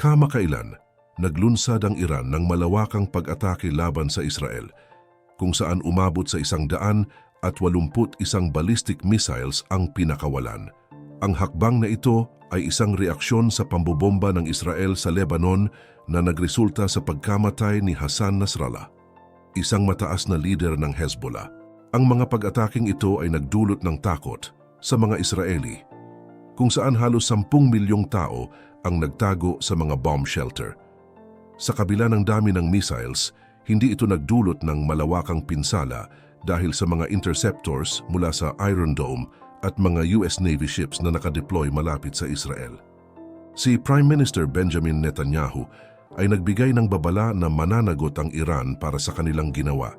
Kamakailan, naglunsad ang Iran ng malawakang pag-atake laban sa Israel, kung saan umabot sa isang daan at walumput isang ballistic missiles ang pinakawalan. Ang hakbang na ito ay isang reaksyon sa pambobomba ng Israel sa Lebanon na nagresulta sa pagkamatay ni Hassan Nasrallah, isang mataas na leader ng Hezbollah. Ang mga pag-ataking ito ay nagdulot ng takot sa mga Israeli, kung saan halos 10 milyong tao ang nagtago sa mga bomb shelter. Sa kabila ng dami ng missiles, hindi ito nagdulot ng malawakang pinsala dahil sa mga interceptors mula sa Iron Dome at mga US Navy ships na nakadeploy malapit sa Israel. Si Prime Minister Benjamin Netanyahu ay nagbigay ng babala na mananagot ang Iran para sa kanilang ginawa.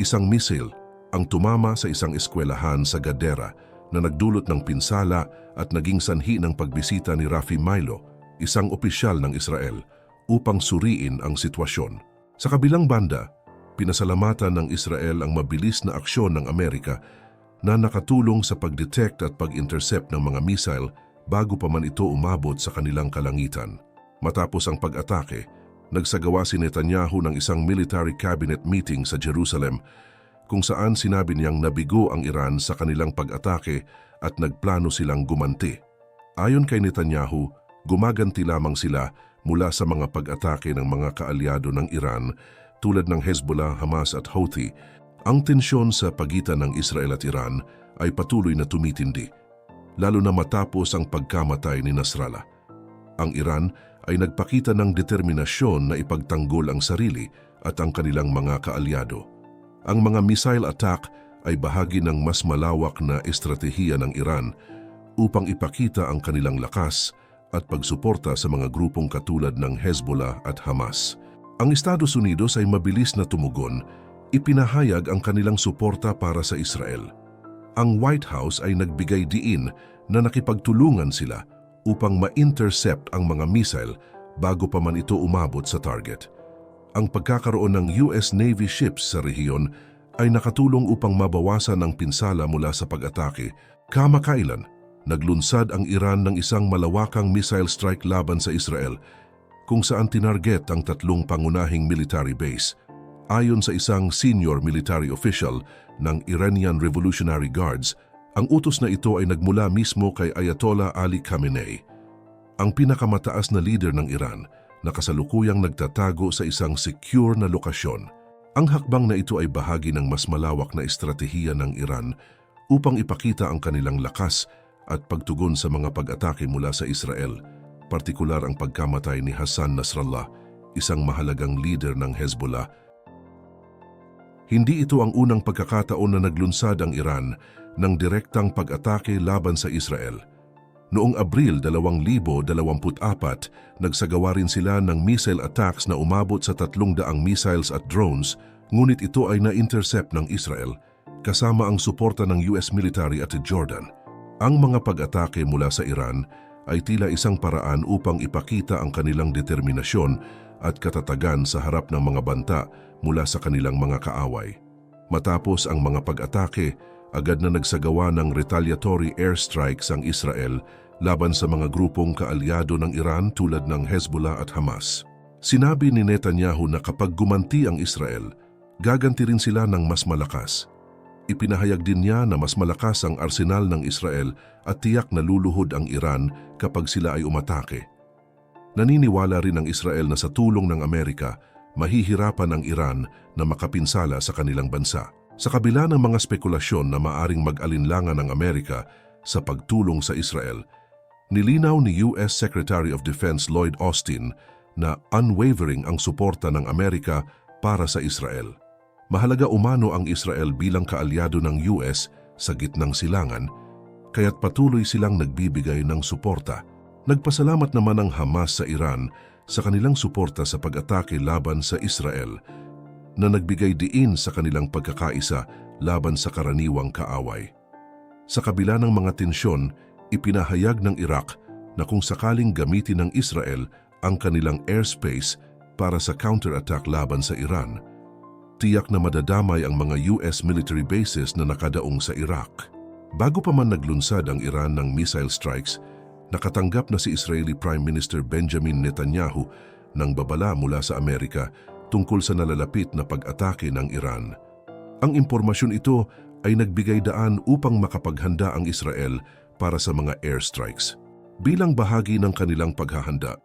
Isang missile ang tumama sa isang eskwelahan sa Gadera na nagdulot ng pinsala at naging sanhi ng pagbisita ni Rafi Milo, isang opisyal ng Israel, upang suriin ang sitwasyon. Sa kabilang banda, pinasalamatan ng Israel ang mabilis na aksyon ng Amerika na nakatulong sa pag-detect at pag-intercept ng mga missile bago pa man ito umabot sa kanilang kalangitan. Matapos ang pag-atake, nagsagawa si Netanyahu ng isang military cabinet meeting sa Jerusalem kung saan sinabi niyang nabigo ang Iran sa kanilang pag-atake at nagplano silang gumanti. Ayon kay Netanyahu, gumaganti lamang sila mula sa mga pag-atake ng mga kaalyado ng Iran tulad ng Hezbollah, Hamas at Houthi. Ang tensyon sa pagitan ng Israel at Iran ay patuloy na tumitindi, lalo na matapos ang pagkamatay ni Nasrallah. Ang Iran ay nagpakita ng determinasyon na ipagtanggol ang sarili at ang kanilang mga kaalyado. Ang mga missile attack ay bahagi ng mas malawak na estratehiya ng Iran upang ipakita ang kanilang lakas at pagsuporta sa mga grupong katulad ng Hezbollah at Hamas. Ang Estados Unidos ay mabilis na tumugon, ipinahayag ang kanilang suporta para sa Israel. Ang White House ay nagbigay diin na nakipagtulungan sila upang ma-intercept ang mga missile bago pa man ito umabot sa target ang pagkakaroon ng US Navy ships sa rehiyon ay nakatulong upang mabawasan ang pinsala mula sa pag-atake. Kamakailan, naglunsad ang Iran ng isang malawakang missile strike laban sa Israel kung saan tinarget ang tatlong pangunahing military base. Ayon sa isang senior military official ng Iranian Revolutionary Guards, ang utos na ito ay nagmula mismo kay Ayatollah Ali Khamenei, ang pinakamataas na leader ng Iran na kasalukuyang nagtatago sa isang secure na lokasyon. Ang hakbang na ito ay bahagi ng mas malawak na estratehiya ng Iran upang ipakita ang kanilang lakas at pagtugon sa mga pag-atake mula sa Israel, partikular ang pagkamatay ni Hassan Nasrallah, isang mahalagang leader ng Hezbollah. Hindi ito ang unang pagkakataon na naglunsad ang Iran ng direktang pag-atake laban sa Israel – Noong Abril 2024, nagsagawa rin sila ng missile attacks na umabot sa 300 missiles at drones, ngunit ito ay na-intercept ng Israel kasama ang suporta ng US military at Jordan. Ang mga pag-atake mula sa Iran ay tila isang paraan upang ipakita ang kanilang determinasyon at katatagan sa harap ng mga banta mula sa kanilang mga kaaway. Matapos ang mga pag-atake, agad na nagsagawa ng retaliatory airstrikes ang Israel laban sa mga grupong kaalyado ng Iran tulad ng Hezbollah at Hamas. Sinabi ni Netanyahu na kapag gumanti ang Israel, gaganti rin sila ng mas malakas. Ipinahayag din niya na mas malakas ang arsenal ng Israel at tiyak na luluhod ang Iran kapag sila ay umatake. Naniniwala rin ang Israel na sa tulong ng Amerika, mahihirapan ang Iran na makapinsala sa kanilang bansa. Sa kabila ng mga spekulasyon na maaring mag-alinlangan ng Amerika sa pagtulong sa Israel, nilinaw ni US Secretary of Defense Lloyd Austin na unwavering ang suporta ng Amerika para sa Israel. Mahalaga umano ang Israel bilang kaalyado ng US sa gitnang silangan, kaya't patuloy silang nagbibigay ng suporta. Nagpasalamat naman ang Hamas sa Iran sa kanilang suporta sa pag-atake laban sa Israel na nagbigay diin sa kanilang pagkakaisa laban sa karaniwang kaaway. Sa kabila ng mga tensyon, ipinahayag ng Iraq na kung sakaling gamitin ng Israel ang kanilang airspace para sa counterattack laban sa Iran, tiyak na madadamay ang mga US military bases na nakadaong sa Iraq. Bago pa man naglunsad ang Iran ng missile strikes, nakatanggap na si Israeli Prime Minister Benjamin Netanyahu ng babala mula sa Amerika tungkol sa nalalapit na pag-atake ng Iran. Ang impormasyon ito ay nagbigay daan upang makapaghanda ang Israel para sa mga airstrikes. Bilang bahagi ng kanilang paghahanda,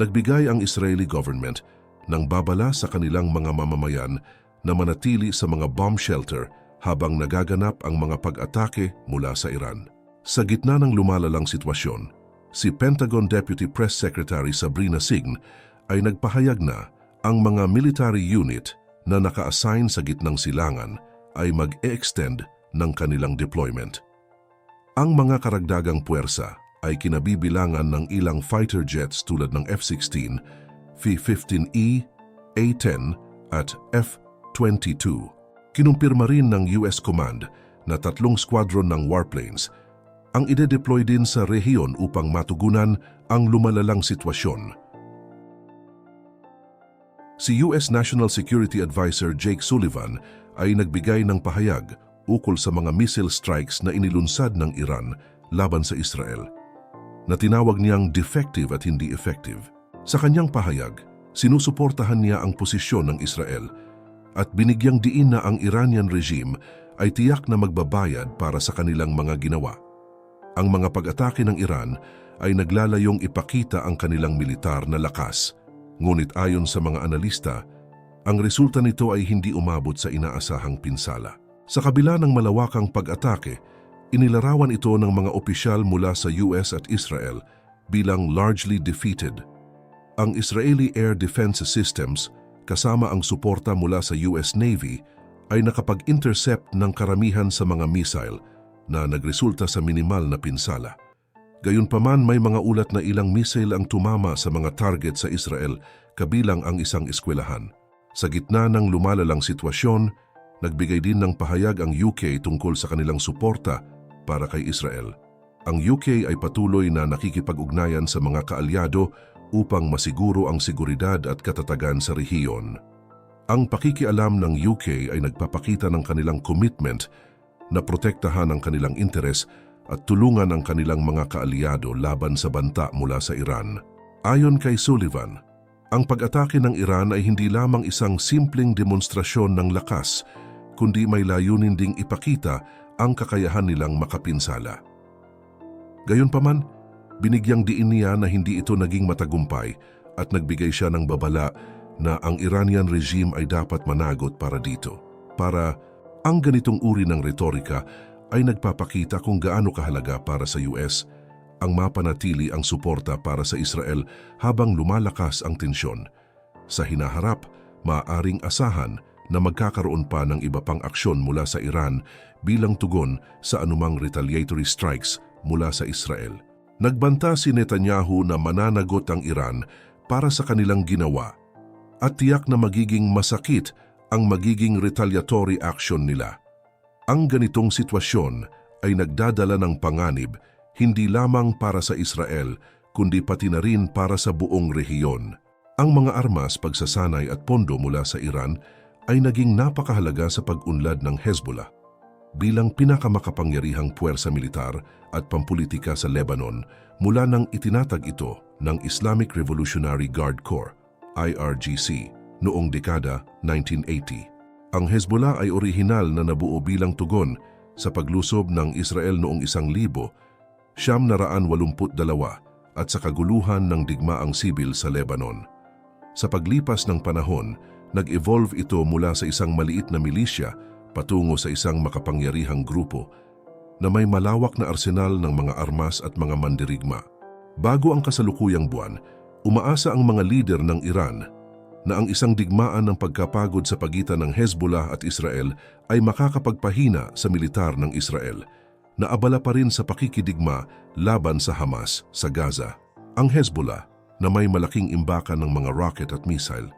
nagbigay ang Israeli government ng babala sa kanilang mga mamamayan na manatili sa mga bomb shelter habang nagaganap ang mga pag-atake mula sa Iran. Sa gitna ng lumalalang sitwasyon, si Pentagon Deputy Press Secretary Sabrina Sign ay nagpahayag na ang mga military unit na naka-assign sa gitnang silangan ay mag-e-extend ng kanilang deployment. Ang mga karagdagang puwersa ay kinabibilangan ng ilang fighter jets tulad ng F-16, F-15E, A-10 at F-22. Kinumpirma rin ng US Command na tatlong squadron ng warplanes ang ide-deploy din sa rehiyon upang matugunan ang lumalalang sitwasyon. Si US National Security Advisor Jake Sullivan ay nagbigay ng pahayag ukol sa mga missile strikes na inilunsad ng Iran laban sa Israel na tinawag niyang defective at hindi effective. Sa kanyang pahayag, sinusuportahan niya ang posisyon ng Israel at binigyang diin na ang Iranian regime ay tiyak na magbabayad para sa kanilang mga ginawa. Ang mga pag-atake ng Iran ay naglalayong ipakita ang kanilang militar na lakas. Ngunit ayon sa mga analista, ang resulta nito ay hindi umabot sa inaasahang pinsala. Sa kabila ng malawakang pag-atake, inilarawan ito ng mga opisyal mula sa US at Israel bilang largely defeated. Ang Israeli Air Defense Systems, kasama ang suporta mula sa US Navy, ay nakapag-intercept ng karamihan sa mga missile na nagresulta sa minimal na pinsala. Gayunpaman may mga ulat na ilang missile ang tumama sa mga target sa Israel kabilang ang isang eskwelahan. Sa gitna ng lumalalang sitwasyon, nagbigay din ng pahayag ang UK tungkol sa kanilang suporta para kay Israel. Ang UK ay patuloy na nakikipag-ugnayan sa mga kaalyado upang masiguro ang seguridad at katatagan sa rehiyon. Ang pakikialam ng UK ay nagpapakita ng kanilang commitment na protektahan ang kanilang interes at tulungan ang kanilang mga kaalyado laban sa banta mula sa Iran. Ayon kay Sullivan, ang pag-atake ng Iran ay hindi lamang isang simpleng demonstrasyon ng lakas, kundi may layunin ding ipakita ang kakayahan nilang makapinsala. Gayunpaman, binigyang diin niya na hindi ito naging matagumpay at nagbigay siya ng babala na ang Iranian regime ay dapat managot para dito, para ang ganitong uri ng retorika ay nagpapakita kung gaano kahalaga para sa US ang mapanatili ang suporta para sa Israel habang lumalakas ang tensyon. Sa hinaharap, maaaring asahan na magkakaroon pa ng iba pang aksyon mula sa Iran bilang tugon sa anumang retaliatory strikes mula sa Israel. Nagbanta si Netanyahu na mananagot ang Iran para sa kanilang ginawa at tiyak na magiging masakit ang magiging retaliatory action nila. Ang ganitong sitwasyon ay nagdadala ng panganib hindi lamang para sa Israel kundi pati na rin para sa buong rehiyon. Ang mga armas, pagsasanay at pondo mula sa Iran ay naging napakahalaga sa pag-unlad ng Hezbollah. Bilang pinakamakapangyarihang puwersa militar at pampulitika sa Lebanon mula nang itinatag ito ng Islamic Revolutionary Guard Corps, IRGC, noong dekada 1980. Ang Hezbollah ay orihinal na nabuo bilang tugon sa paglusob ng Israel noong isang libo, siyam na raan walumput dalawa at sa kaguluhan ng digmaang sibil sa Lebanon. Sa paglipas ng panahon, nag-evolve ito mula sa isang maliit na milisya patungo sa isang makapangyarihang grupo na may malawak na arsenal ng mga armas at mga mandirigma. Bago ang kasalukuyang buwan, umaasa ang mga lider ng Iran na ang isang digmaan ng pagkapagod sa pagitan ng Hezbollah at Israel ay makakapagpahina sa militar ng Israel na abala pa rin sa pakikidigma laban sa Hamas sa Gaza. Ang Hezbollah na may malaking imbakan ng mga rocket at missile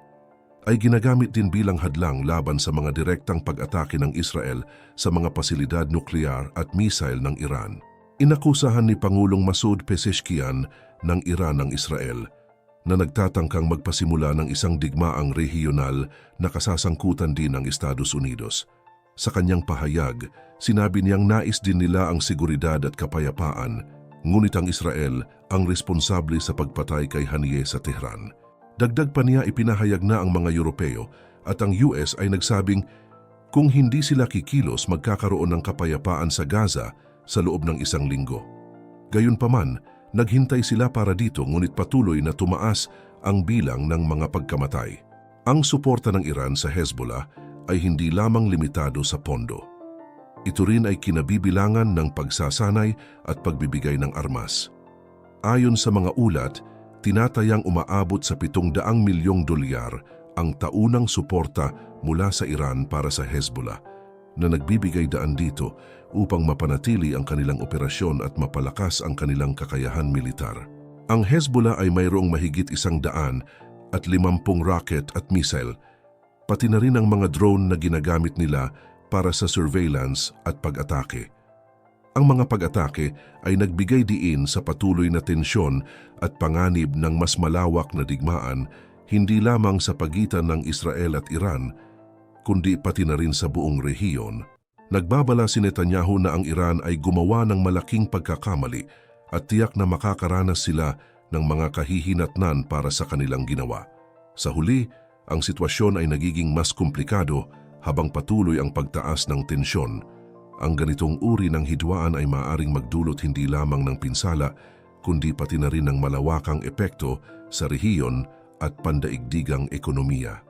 ay ginagamit din bilang hadlang laban sa mga direktang pag-atake ng Israel sa mga pasilidad nuklear at missile ng Iran. Inakusahan ni Pangulong Masoud Pezeshkian ng Iran ang Israel na nagtatangkang magpasimula ng isang digmaang rehiyonal na kasasangkutan din ng Estados Unidos. Sa kanyang pahayag, sinabi niyang nais din nila ang seguridad at kapayapaan, ngunit ang Israel ang responsable sa pagpatay kay Haniyeh sa Tehran. Dagdag pa niya ipinahayag na ang mga Europeo at ang US ay nagsabing kung hindi sila kikilos magkakaroon ng kapayapaan sa Gaza sa loob ng isang linggo. Gayunpaman, naghintay sila para dito ngunit patuloy na tumaas ang bilang ng mga pagkamatay. Ang suporta ng Iran sa Hezbollah ay hindi lamang limitado sa pondo. Ito rin ay kinabibilangan ng pagsasanay at pagbibigay ng armas. Ayon sa mga ulat, tinatayang umaabot sa 700 milyong dolyar ang taunang suporta mula sa Iran para sa Hezbollah na nagbibigay daan dito upang mapanatili ang kanilang operasyon at mapalakas ang kanilang kakayahan militar. Ang Hezbollah ay mayroong mahigit isang daan at limampung rocket at missile, pati na rin ang mga drone na ginagamit nila para sa surveillance at pag-atake. Ang mga pag-atake ay nagbigay diin sa patuloy na tensyon at panganib ng mas malawak na digmaan hindi lamang sa pagitan ng Israel at Iran, kundi pati na rin sa buong rehiyon. Nagbabala si Netanyahu na ang Iran ay gumawa ng malaking pagkakamali at tiyak na makakaranas sila ng mga kahihinatnan para sa kanilang ginawa. Sa huli, ang sitwasyon ay nagiging mas komplikado habang patuloy ang pagtaas ng tensyon. Ang ganitong uri ng hidwaan ay maaaring magdulot hindi lamang ng pinsala, kundi pati na rin ng malawakang epekto sa rehiyon at pandaigdigang ekonomiya.